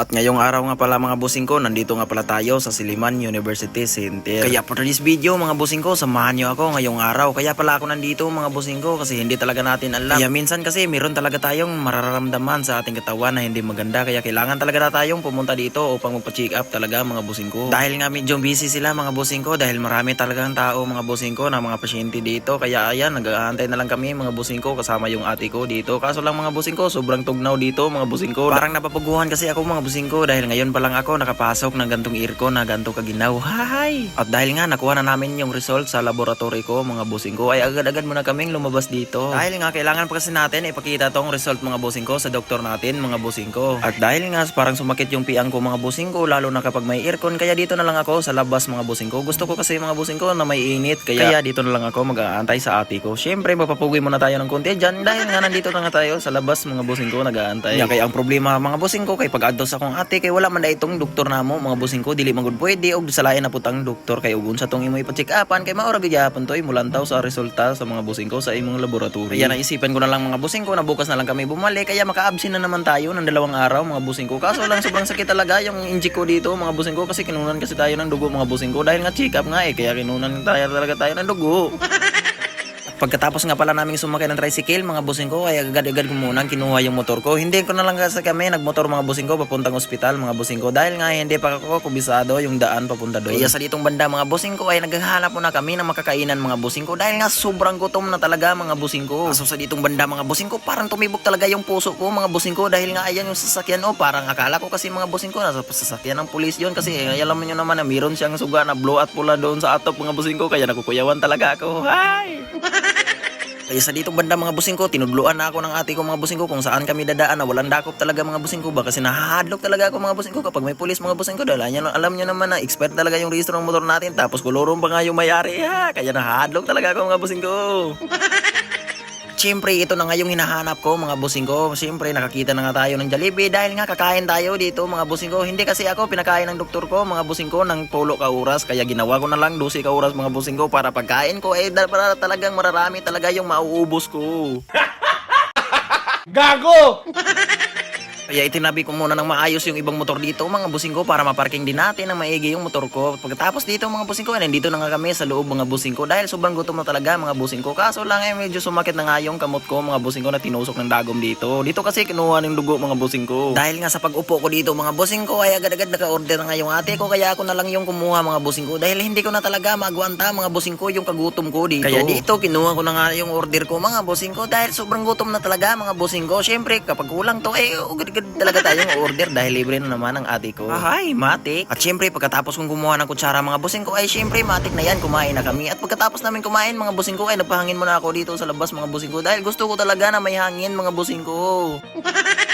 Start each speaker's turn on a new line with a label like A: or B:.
A: At ngayong araw nga pala mga busing ko, nandito nga pala tayo sa Siliman University Center. Kaya for this video mga busing ko, samahan nyo ako ngayong araw. Kaya pala ako nandito mga busing ko kasi hindi talaga natin alam. Kaya minsan kasi meron talaga tayong mararamdaman sa ating katawan na hindi maganda. Kaya kailangan talaga na tayong pumunta dito upang magpa-check up talaga mga busing ko. Dahil nga medyo busy sila mga busing ko dahil marami talagang tao mga busing ko na mga pasyente dito. Kaya ayan, nag-aantay na lang kami mga busing ko kasama yung ate ko dito. Kaso lang mga busing ko, sobrang tugnaw dito mga busing ko. Parang napapaguhan kasi ako mga busing ko dahil ngayon pa lang ako nakapasok ng gantong earcon na ganto kaginaw. Hay! At dahil nga nakuha na namin yung result sa laboratory ko mga busing ko ay agad-agad muna kaming lumabas dito. Dahil nga kailangan pa kasi natin ipakita tong result mga busing ko sa doktor natin mga busing ko. At dahil nga parang sumakit yung piang ko mga busing ko lalo na kapag may aircon kaya dito na lang ako sa labas mga busing ko. Gusto ko kasi mga busing ko na may init kaya, kaya dito na lang ako mag-aantay sa ate ko. Syempre mapapugi muna tayo ng konti dyan dahil nga nandito na nga tayo sa labas mga busing ko nag-aantay. Kaya ang problema mga busing ko kay pag-adto sa akong ate kay wala man da itong doktor namo mga busing ko dili magud pwede og salayan na putang doktor kay ugon sa tong imo ipa-check upan kay maura gyapon toy mulantaw sa resulta sa mga busing ko sa imong laboratory. Kaya naisipan ko na lang mga busing ko na bukas na lang kami bumalik kaya maka-absent na naman tayo ng dalawang araw mga busing ko. Kaso lang sobrang sakit talaga yung inject ko dito mga busing ko kasi kinunan kasi tayo ng dugo mga busing ko dahil nga check up nga eh kaya kinunan tayo talaga tayo ng dugo. Pagkatapos nga pala namin sumakay ng tricycle, mga busing ko, ay agad-agad ko muna kinuha yung motor ko. Hindi ko na lang kasi kami nagmotor mga busing ko papuntang ospital mga busing ko. Dahil nga hindi pa ako kubisado yung daan papunta doon. Kaya sa ditong banda mga busing ko ay naghahanap muna kami ng makakainan mga busing ko. Dahil nga sobrang gutom na talaga mga busing ko. Kaso sa ditong banda mga busing ko, parang tumibok talaga yung puso ko mga busing ko. Dahil nga ayan yung sasakyan o parang akala ko kasi mga busing ko nasa sasakyan ng pulis yun. Kasi eh, alam nyo naman na meron siyang suga na blow at pula doon sa atop mga busing ko. Kaya nakukuyawan talaga ako. Hi! Kaya sa ditong banda mga busing ko, tinudluan na ako ng ate ko mga busing ko kung saan kami dadaan na walang dakop talaga mga busing ko ba kasi talaga ako mga busing ko kapag may pulis mga busing ko dahil alam, alam nyo naman na expert talaga yung registro ng motor natin. Tapos kulurong pa nga yung mayari. Ha kaya nahahadlok talaga ako mga busing ko. Siyempre, ito na nga yung hinahanap ko mga busing ko. Siyempre, nakakita na nga tayo ng Jollibee dahil nga kakain tayo dito mga busing ko. Hindi kasi ako pinakain ng doktor ko mga busing ko ng polo ka oras. Kaya ginawa ko na lang 12 ka oras mga busing ko para pagkain ko eh para talagang mararami talaga yung mauubos ko.
B: Gago!
A: Kaya itinabi ko muna ng maayos yung ibang motor dito mga busing ko para maparking din natin ng maigi yung motor ko. Pagkatapos dito mga busing ko, eh, nandito na nga kami sa loob mga busing ko dahil sobrang gutom na talaga mga busing ko. Kaso lang eh medyo sumakit na nga yung kamot ko mga busing ko na tinusok ng dagom dito. Dito kasi kinuha ng dugo mga busing ko. Dahil nga sa pag-upo ko dito mga busing ko ay agad-agad naka-order na nga yung ate ko kaya ako na lang yung kumuha mga busing ko dahil hindi ko na talaga magwanta mga busing ko yung kagutom ko dito. Kaya dito kinuha ko na nga yung order ko mga busing ko dahil sobrang gutom na talaga mga busing ko. Syempre kapag kulang to eh agad-agad talaga tayong order dahil libre na naman ang ate ko. Ahay, matik. At syempre pagkatapos kong kumuha ng kutsara mga busing ko ay syempre matik na yan kumain na kami. At pagkatapos namin kumain mga busing ko ay nagpahangin muna ako dito sa labas mga busing ko dahil gusto ko talaga na may hangin mga busing ko.